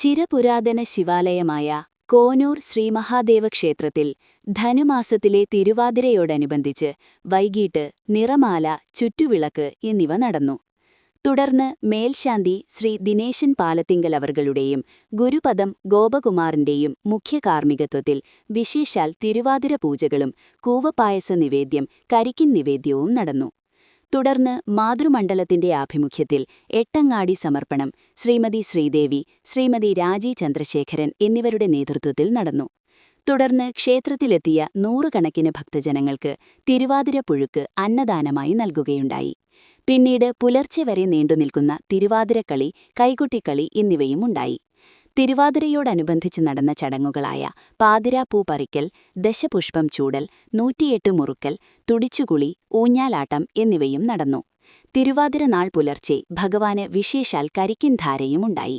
ചിരപുരാതന ശിവാലയമായ conure Sree Mahadeva ക്ഷേത്രത്തിൽ ധനുമാസത്തിലെ തിരുവാതിരയോടനുബന്ധിച്ച് വൈകീട്ട് നിറമാല ചുറ്റുവിളക്ക് എന്നിവ നടന്നു. തുടർന്ന് മേൽശാന്തി ശ്രീ ദിനേശൻ പാലത്തിങ്കൽ അവർകളുടെയും ഗുരുപദം ഗോപകുമാറിന്റെയും മുഖ്യ കാർമ്മികത്വത്തിൽ വിശേഷാൽ തിരുവാതിര പൂജകളും കൂവപ്പായസ നിവേദ്യം കരിക്കിൻ നിവേദ്യവും നടന്നു. തുടർന്ന് മാതൃമണ്ഡലത്തിന്റെ ആഭിമുഖ്യത്തിൽ എട്ടങ്ങാടി സമർപ്പണം ശ്രീമതി ശ്രീദേവി ശ്രീമതി രാജി ചന്ദ്രശേഖരൻ എന്നിവരുടെ നേതൃത്വത്തിൽ നടന്നു. തുടർന്ന് ക്ഷേത്രത്തിലെത്തിയ നൂറുകണക്കിന് ഭക്തജനങ്ങൾക്ക് തിരുവാതിര പുഴുക്ക് അന്നദാനമായി നൽകുകയുണ്ടായി. പിന്നീട് പുലർച്ചെ വരെ നീണ്ടുനിൽക്കുന്ന തിരുവാതിരക്കളി കൈകൊട്ടിക്കളി എന്നിവയും ഉണ്ടായി തിരുവാതിരയോടനുബന്ധിച്ച് നടന്ന ചടങ്ങുകളായ പാതിരാപ്പൂ പറിക്കൽ ദശപുഷ്പം ചൂടൽ നൂറ്റിയെട്ട് മുറുക്കൽ തുടിച്ചുകുളി ഊഞ്ഞാലാട്ടം എന്നിവയും നടന്നു. തിരുവാതിര നാൾ പുലർച്ചെ ഭഗവാന് വിശേഷാൽ കരിക്കിൻ ധാരയുമുണ്ടായി.